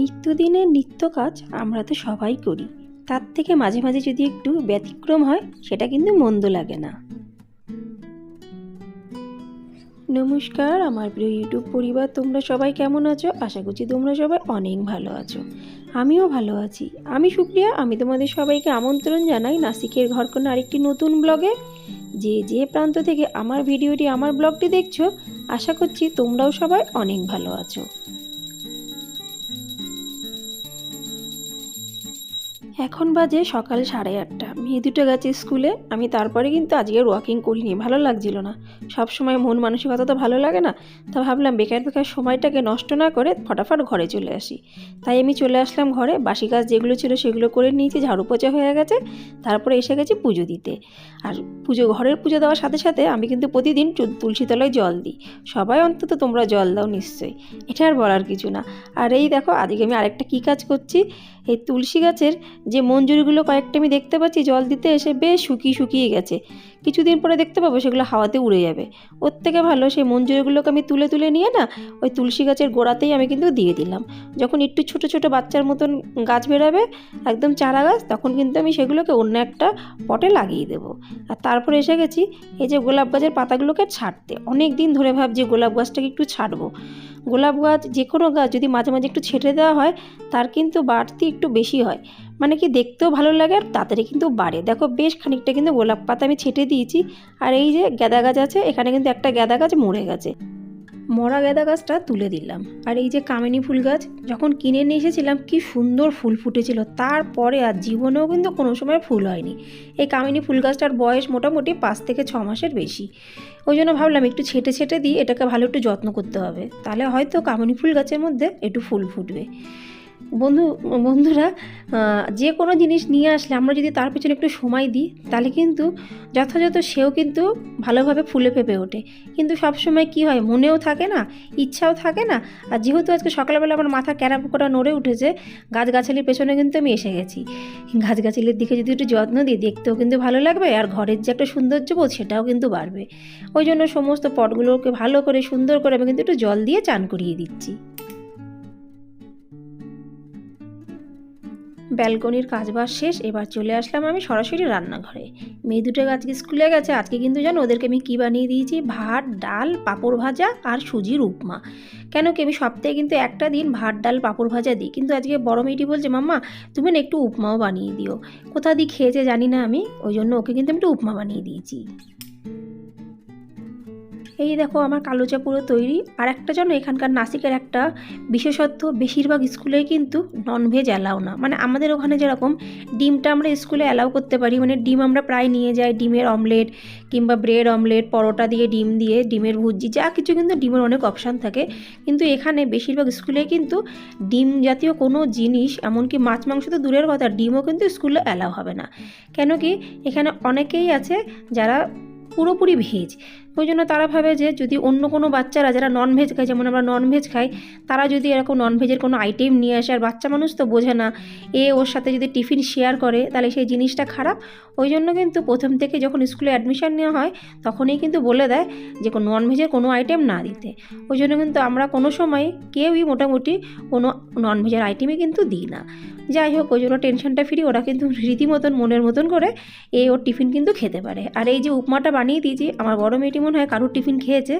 নিত্যদিনের নিত্য কাজ আমরা তো সবাই করি। তার থেকে মাঝে মাঝে যদি একটু ব্যতিক্রম হয়, সেটা কিন্তু মন্দ লাগে না। নমস্কার, আমার প্রিয় ইউটিউব পরিবার, তোমরা সবাই কেমন আছো? আশা করছি তোমরা সবাই অনেক ভালো আছো। আমিও ভালো আছি। আমি সুপ্রিয়া, আমি তোমাদের সবাইকে আমন্ত্রণ জানাই নাসিকের ঘরকোনা আরেকটি নতুন ব্লগে। যে যে প্রান্ত থেকে আমার ভিডিওটি, আমার ব্লগটি দেখছ, আশা করছি তোমরাও সবাই অনেক ভালো আছো। এখন বাজে সকাল সাড়ে আটটা। মেয়ে দুটো গেছে স্কুলে, আমি তারপরে কিন্তু আজকে ওয়াকিং করিনি, ভালো লাগছিল না। সব সময় মন মানসিকতা তো ভালো লাগে না, তা ভাবলাম বেকার বেকার সময়টাকে নষ্ট না করে ফটাফট ঘরে চলে আসি। তাই আমি চলে আসলাম ঘরে, বাসি কাজ যেগুলো ছিল সেগুলো করে নিয়েছি, ঝাড়ু পোচা হয়ে গেছে, তারপরে এসে গেছি পুজো দিতে। আর পুজো, ঘরের পুজো দেওয়ার সাথে সাথে আমি কিন্তু প্রতিদিন তুলসী তলায় জল দিই। সবাই অন্তত তোমরা জল দাও নিশ্চয়ই, এটা আর বলার কিছু না। আর এই দেখো, আজকে আমি আরেকটা কী কাজ করছি এই তুলসী গাছের যে মঞ্জুরিগুলো কয়েকটা আমি দেখতে পাচ্ছি, জল দিতে এসে বেশ শুকিয়ে শুকিয়ে গেছে। কিছুদিন পরে দেখতে পাবো সেগুলো হাওয়াতে উড়ে যাবে। ওর থেকে ভালো সেই মঞ্জুরিগুলোকে আমি তুলে তুলে নিয়ে না, ওই তুলসী গাছের গোড়াতেই আমি কিন্তু দিয়ে দিলাম। যখন একটু ছোট ছোট বাচ্চার মতন গাছ বেরাবে, একদম চারা গাছ, তখন কিন্তু আমি সেগুলোকে অন্য একটা পটে লাগিয়ে দেবো। আর তারপরে এসে গেছি, এই যে গোলাপ গাছের পাতাগুলোকে ছাড়তে। অনেক দিন ধরে ভাবছি গোলাপ গাছটাকে একটু ছাড়বো। গোলাপ গাছ যে কোনো গাছ যদি মাঝে মাঝে একটু ছেটে দেওয়া হয়, তার কিন্তু বাড়তি একটু বেশি হয়। মানে কি দেখতেও ভালো লাগে আর তাড়াতাড়ি কিন্তু বাড়ে। দেখো বেশ খানিকটা কিন্তু গোলাপ পাতা আমি ছেটে দিয়েছি। আর এই যে গাঁদা গাছ আছে, এখানে কিন্তু একটা গাঁদা গাছ মরে গেছে। মরা গাঁদা গাছটা তুলে দিলাম। আর এই যে কামিনী ফুল গাছ, যখন কিনে নিয়ে এসেছিলাম, কি সুন্দর ফুল ফুটেছিল। তারপরে আর জীবনেও কিন্তু কোনো সময় ফুল হয়নি। এই কামিনী ফুল গাছটার বয়স মোটামুটি পাঁচ থেকে ছ মাসের বেশি। ওই জন্য ভাবলাম একটু ছেটে ছেটে দিই, এটাকে ভালো একটু যত্ন করতে হবে। তাহলে হয়তো কামিনী ফুল গাছের মধ্যে একটু ফুল ফুটবে। বন্ধু, বন্ধুরা যে কোনো জিনিস নিয়ে আসলে আমরা যদি তার পিছনে একটু সময় দিই, তাহলে কিন্তু যথাযথ সেও কিন্তু ভালোভাবে ফুলে ফেপে ওঠে। কিন্তু সবসময় কি হয়? মনেও থাকে না, ইচ্ছাও থাকে না। আর যেহেতু আজকে সকালবেলা আমার মাথা ক্যারা পোকোটা নড়ে উঠেছে, গাছগাছালির পেছনে কিন্তু আমি এসে গেছি। গাছগাছালির দিকে যদি একটু যত্ন দিই, দেখতেও কিন্তু ভালো লাগবে আর ঘরের যে একটা সৌন্দর্যবোধ সেটাও কিন্তু বাড়বে। ওই জন্য সমস্ত পটগুলোকে ভালো করে সুন্দর করে আমি কিন্তু একটু জল দিয়ে চান করিয়ে দিচ্ছি। ব্যালকনির কাজবাজ শেষ, এবার চলে আসলাম আমি সরাসরি রান্নাঘরে। মেয়ে দুটো আজকে স্কুলে গেছে, আজকে কিন্তু জানো ওদেরকে আমি কী বানিয়ে দিয়েছি? ভাত, ডাল, পাঁপড় ভাজা আর সুজির উপমা। কেন কি আমি সপ্তাহে কিন্তু একটা দিন ভাত, ডাল, পাঁপড় ভাজা দিই, কিন্তু আজকে বড় মেয়েটি বলছে, মাম্মা, তুমি না একটু উপমাও বানিয়ে দিও। কোথা দিয়ে খেয়েছে জানি না আমি, ওই জন্য ওকে কিন্তু আমি একটু উপমা বানিয়ে দিয়েছি। এই দেখো আমার কালো চা পুরো তৈরি। আর একটা যেন এখানকার নাসিকের একটা বিশেষত্ব, বেশিরভাগ স্কুলেই কিন্তু ননভেজ অ্যালাও না। মানে আমাদের ওখানে যেরকম ডিমটা আমরা স্কুলে অ্যালাউ করতে পারি মানে ডিম আমরা প্রায় নিয়ে যাই, ডিমের অমলেট কিংবা ব্রেড অমলেট পরোটা দিয়ে, ডিম দিয়ে, ডিমের ভুজি যা কিছু কিন্তু ডিমের অনেক অপশান থাকে। কিন্তু এখানে বেশিরভাগ স্কুলে কিন্তু ডিম জাতীয় কোনো জিনিস, এমনকি মাছ মাংস তো দূরের কথা, ডিমও কিন্তু স্কুলে অ্যালাউ হবে না। কেন কি, এখানে অনেকেই আছে যারা পুরোপুরি ভেজ ওই জন্য তারা ভাবে যে যদি অন্য কোনো বাচ্চারা যারা নন ভেজ খায়, যেমন আমরা নন ভেজ খাই, তারা যদি এরকম নন ভেজের কোনো আইটেম নিয়ে আসে, আর বাচ্চা মানুষ তো বোঝে না, এ ওর সাথে যদি টিফিন শেয়ার করে, তাহলে সেই জিনিসটা খারাপ। ওই জন্য কিন্তু প্রথম থেকে যখন স্কুলে অ্যাডমিশান নেওয়া হয়, তখনই কিন্তু বলে দেয় যে কোনো নন ভেজের কোনো আইটেম না দিতে। ওই জন্য কিন্তু আমরা কোনো সময় কেউই মোটামুটি কোনো নন ভেজের আইটেমই কিন্তু দিই না। যাই হোক, ওই জন্য টেনশনটা ফ্রি ওরা কিন্তু রীতিমতন মনের মতন করে এই ওর টিফিন কিন্তু খেতে পারে। আর এই যে উপমাটা বানিয়ে দিয়েছি, আমার বড় মেয়েটি মনে হয় কারুর টিফিন খেয়েছে।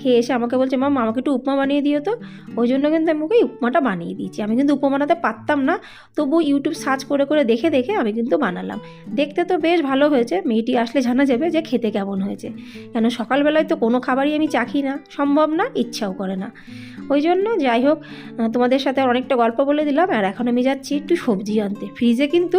খেয়ে এসে আমাকে বলছে মাম আমাকে একটু উপমা বানিয়ে দিও তো। ওই জন্য কিন্তু আমি ওকে উপমাটা বানিয়ে দিয়েছি। আমি কিন্তু উপমা বানাতে পারতাম না। তবু ইউটিউব সার্চ করে করে দেখে দেখে আমি কিন্তু বানালাম। দেখতে তো বেশ ভালো হয়েছে। মেয়েটি আসলে জানা যাবে যে খেতে কেমন হয়েছে। কেন সকালবেলায় তো কোনো খাবারই আমি চাখি না। সম্ভব না, ইচ্ছাও করে না। ওই জন্য যাই হোক, তোমাদের সাথে অনেকটা গল্প বলে দিলাম। আর এখন আমি যাচ্ছি একটু সবজি আনতে। ফ্রিজে কিন্তু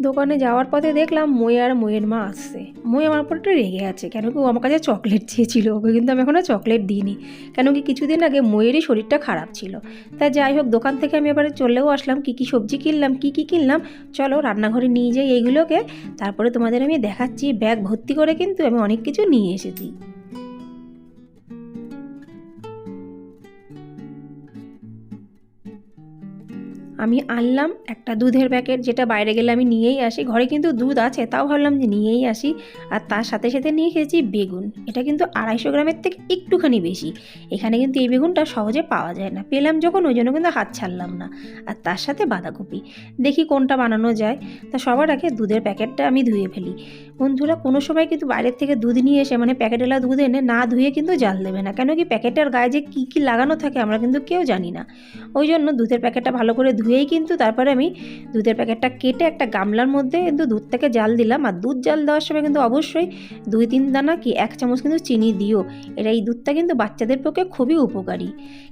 দোকানে যাওয়ার পথে দেখলাম মই আর মইয়ের মা আসছে। মই আমার উপর একটু রেগে আছে, কেন কি ও আমার কাছে চকলেট চেয়েছিল, ওকে কিন্তু আমি এখনও চকলেট দিইনি। কেন কি কিছুদিন আগে মইয়েরই শরীরটা খারাপ ছিল। তা যাই হোক, দোকান থেকে আমি এবারে চলেও আসলাম, কী কী সবজি কিনলাম, কী কী কিনলাম, চলো রান্নাঘরে নিয়ে যাই এইগুলোকে। তারপরে তোমাদের আমি দেখাচ্ছি, ব্যাগ ভর্তি করে কিন্তু আমি অনেক কিছু নিয়ে এসেছি। আমি আনলাম একটা দুধের প্যাকেট, যেটা বাইরে গেলে আমি নিয়েই আসি। ঘরে কিন্তু দুধ আছে, তাও ভাবলাম যে নিয়েই আসি। আর তার সাথে সাথে নিয়ে খেয়েছি বেগুন। এটা কিন্তু আড়াইশো গ্রামের থেকে একটুখানি বেশি। এখানে কিন্তু এই বেগুনটা সহজে পাওয়া যায় না। পেলাম যখন, ওই জন্য কিন্তু হাত ছাড়লাম না। আর তার সাথে বাঁধাকপি। দেখি কোনটা বানানো যায়। তা সবার আগে দুধের প্যাকেটটা আমি ধুয়ে ফেলি। বন্ধুরা, কোনো সময় কিন্তু বাইরের থেকে দুধ নিয়ে এসে মানে প্যাকেটওয়ালা দুধ এনে না ধুয়ে কিন্তু জাল দেবে না। কেন কি প্যাকেটের গায়ে যে কী কী লাগানো থাকে আমরা কিন্তু কেউ জানি না। ওই জন্য দুধের প্যাকেটটা ভালো করে ধুয়েই কিন্তু তারপরে আমি দুধের প্যাকেটটা কেটে একটা গামলার মধ্যে কিন্তু দুধটাকে জাল দিলাম। আর দুধ জাল দেওয়ার সময় কিন্তু অবশ্যই দুই তিন দানা কি এক চামচ কিন্তু চিনি দিও। এটা এই দুধটা কিন্তু বাচ্চাদের পক্ষে খুবই উপকারী।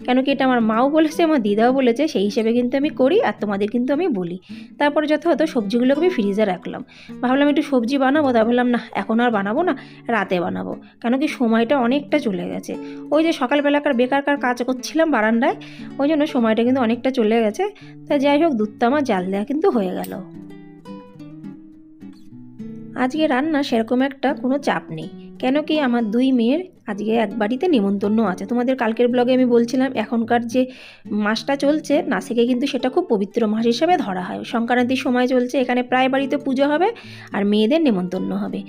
কেন কি এটা আমার মাও বলেছে, আমার দিদাও বলেছে, সেই হিসেবে কিন্তু আমি করি আর তোমাদের কিন্তু আমি বলি। তারপরে যথাযথ সবজিগুলোকে আমি ফ্রিজে রাখলাম। ভাবলাম একটু সবজি বানাবো, তা ভাবলাম না, এখন আর বানাবো না, রাতে বানাবো। কেন কি সময়টা অনেকটা চলে গেছে। ওই যে সকালবেলাকার বেকারকার কাজ করছিলাম বারান্দায়, ওই জন্য সময়টা কিন্তু অনেকটা চলে গেছে। তা যাই হোক আমার জাল দেওয়া কিন্তু হয়ে গেল। আজকে রান্না সেরকম একটা কোনো চাপ নেই। কেন কি আমার দুই মেয়ের আজকে এক বাড়িতে নিমন্ত্রণ আছে। তোমাদের কালকের ব্লগে আমি বলছিলাম, এখনকার যে মাসটা চলছে, নাসিকে কিন্তু সেটা খুব পবিত্র মাস হিসেবে ধরা হয়। সংক্রান্তির সময় চলছে, এখানে প্রায় বাড়িতে পুজো হবে আর মেয়েদের নেমন্তন্ন হবে।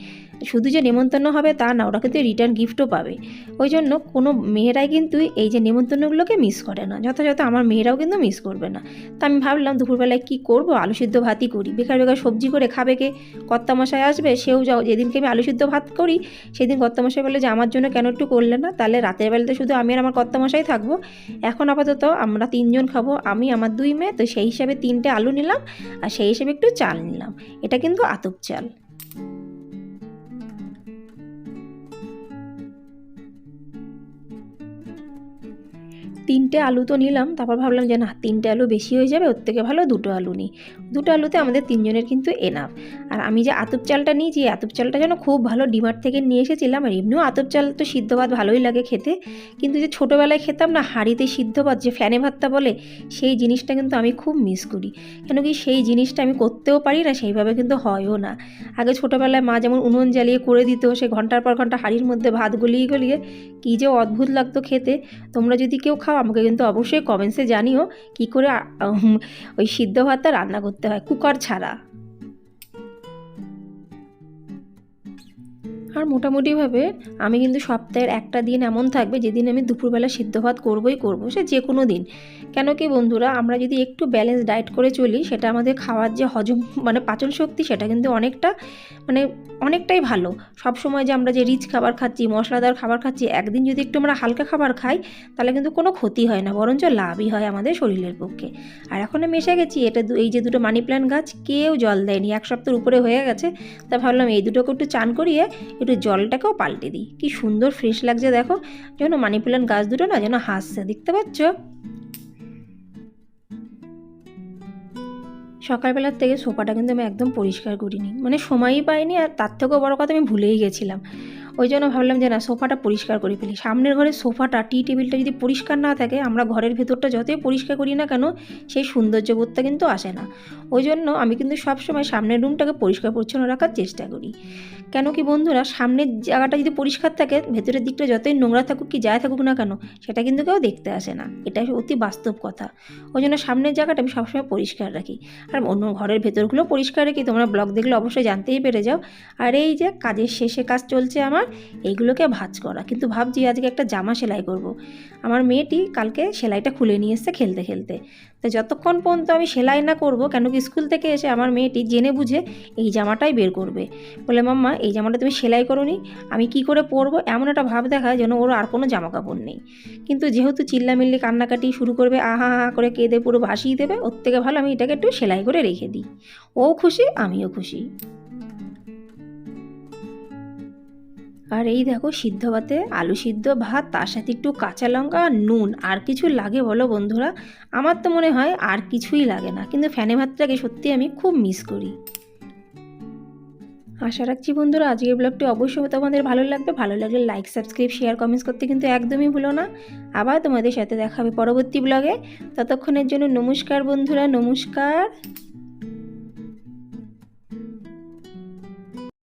শুধু যে নেমন্তন্ন হবে তা না, ওরা কিন্তু রিটার্ন গিফটও পাবে। ওই জন্য কোনো মেয়েরাই কিন্তু এই যে নেমন্তন্নগুলোকে মিস করে না। যথাযথ আমার মেয়েরাও কিন্তু মিস করবে না। তা আমি ভাবলাম দুপুরবেলায় কী করব? আলু সিদ্ধ ভাতই করি। বেকার বেকার সবজি করে খাবে কে? কর্তামশাই আসবে, সেও যাও। যেদিনকে আমি আলু সিদ্ধ ভাত করি, সেদিন কর্তামশাই বলে যে, আমার জন্য কেন একটু করলে না? তাহলে রাতের বেলাতে শুধু আমি আর আমার কর্তামশাই থাকব। এখন আপাতত আমরা তিনজন খাব, আমি, আমার দুই মেয়ে। তো সেই হিসাবে তিনটে আলু নিলাম আর সেই হিসেবে একটু চাল নিলাম। এটা কিন্তু আতপ চাল। তিনটে আলু তো নিলাম, তারপর ভাবলাম যে না, তিনটে আলু বেশি হয়ে যাবে, ওর থেকে ভালো দুটো আলু নিই। দুটো আলুতে আমাদের তিনজনের কিন্তু এনাফ আর আমি যে আতপ চালটা নিয়েছি আতপ চালটা যেন খুব ভালো ডিমার্ট থেকে নিয়ে এসেছিলাম, আর এমনিও আতপ চাল তো সিদ্ধ ভাত ভালোই লাগে খেতে। কিন্তু যে ছোটোবেলায় খেতাম না, হাঁড়িতে সিদ্ধ ভাত, যে ফ্যানে ভাতটা বলে, সেই জিনিসটা কিন্তু আমি খুব মিস করি। কেন কি সেই জিনিসটা আমি করতেও পারি না, সেইভাবে কিন্তু হয়ও না। আগে ছোটোবেলায় মা যেমন উনুন জ্বালিয়ে করে দিত, সে ঘণ্টার পর ঘণ্টা হাঁড়ির মধ্যে ভাত গলিয়ে গলিয়ে, কী যে অদ্ভুত লাগতো খেতে। তোমরা যদি কেউ খাও আমাকে কিন্তু অবশ্যই কমেন্টসে জানিও কি করে ওই সিদ্ধ ভাতটা রান্না করতে হয় কুকার ছাড়া। আর মোটামুটিভাবে আমি কিন্তু সপ্তাহের একটা দিন এমন থাকবে যেদিন আমি দুপুরবেলা সিদ্ধ ভাত করবই করব, সে যে কোনো দিন। কেন কি বন্ধুরা, আমরা যদি একটু ব্যালেন্স ডায়েট করে চলি, সেটা আমাদের খাওয়ার যে হজম মানে পাচন শক্তি, সেটা কিন্তু অনেকটা মানে অনেকটাই ভালো। সব সময় যে আমরা যে রিচ খাবার খাচ্ছি, মশলাদার খাবার খাচ্ছি, একদিন যদি একটু আমরা হালকা খাবার খাই, তাহলে কিন্তু কোনো ক্ষতি হয় না, বরঞ্চ লাভই হয় আমাদের শরীরের পক্ষে। আর এখন আমি এসে গেছি, এটা এই যে দুটো মানি প্ল্যান্ট গাছ, কেউ জল দেয়নি, এক সপ্তাহের উপরে হয়ে গেছে, তা ভাবলাম এই দুটোকে একটু চান করিয়ে একটু জলটাকেও পাল্টে দিই। কি সুন্দর ফ্রেশ লাগছে দেখো। যেন মানি প্ল্যান্ট গাছ দুটো না যেন হাসছে, দেখতে পাচ্ছ? সকালবেলার থেকে সোফাটা কিন্তু আমি একদম পরিষ্কার করিনি। মানে সময়ই পাইনি আর তার থেকেও বড় কথা আমি ভুলেই গেছিলাম। ওই জন্য ভাবলাম যে না, সোফাটা পরিষ্কার করে ফেলি। সামনের ঘরের সোফাটা, টি টেবিলটা যদি পরিষ্কার না থাকে, আমরা ঘরের ভেতরটা যতই পরিষ্কার করি না কেন, সেই সৌন্দর্যবোধটা কিন্তু আসে না। ওই জন্য আমি কিন্তু সবসময় সামনের রুমটাকে পরিষ্কার পরিচ্ছন্ন রাখার চেষ্টা করি। কেন কি বন্ধুরা, সামনের জায়গাটা যদি পরিষ্কার থাকে, ভেতরের দিকটা যতই নোংরা থাকুক কি যায় থাকুক না কেন, সেটা কিন্তু কেউ দেখতে আসে না। এটা অতি বাস্তব কথা। ওই জন্য সামনের জায়গাটা আমি সবসময় পরিষ্কার রাখি। আর অন্য ঘরের ভেতরগুলো পরিষ্কার রাখি। তোমরা ব্লগ দেখলে অবশ্যই জানতেই পেরে যাও। আর এই যে কাজের শেষে কাজ চলছে আমার, এইগুলোকে ভাজ করা। কিন্তু ভাবছি আজকে একটা জামা সেলাই করব। আমার মেয়েটি কালকে সেলাইটা খুলে নিয়ে এসছে খেলতে খেলতে। তো যতক্ষণ পর্যন্ত আমি সেলাই না করব, কেন কি স্কুল থেকে এসে আমার মেয়েটি জেনে বুঝে এই জামাটাই বের করবে। বলে, মাম্মা, এই জামাটা তুমি সেলাই করোনি। আমি কি করে পরবো? এমন একটা ভাব দেখায় যেন ওর আর কোনো জামা কাপড় নেই। কিন্তু যেহেতু চিল্লামিল্লি কান্নাকাটি শুরু করবে, আহা হা করে কেঁদে পুরো ভাসিয়ে দেবে, ওর থেকে ভালো আমি এটাকে একটু সেলাই করে রেখে দিই। ও খুশি, আমিও খুশি। আর এই দেখো সিদ্ধ ভাতে, আলু সিদ্ধ, ভাত, তার সাথে একটু কাঁচা লঙ্কা আর নুন। আর কিছু লাগে বলো বন্ধুরা? আমার তো মনে হয় আর কিছুই লাগে না, কিন্তু ফ্যানে ভাতটাকে সত্যি আমি খুব মিস করি। আশা রাখছি বন্ধুরা আজকের ব্লগটি অবশ্যই তোমাদের ভালো লাগবে। ভালো লাগলে লাইক সাবস্ক্রাইব শেয়ার কমেন্টস করতে কিন্তু একদমই ভুলো না। আবার তোমাদের সাথে দেখা হবে পরবর্তী ব্লগে ততক্ষণের জন্য নমস্কার বন্ধুরা, নমস্কার।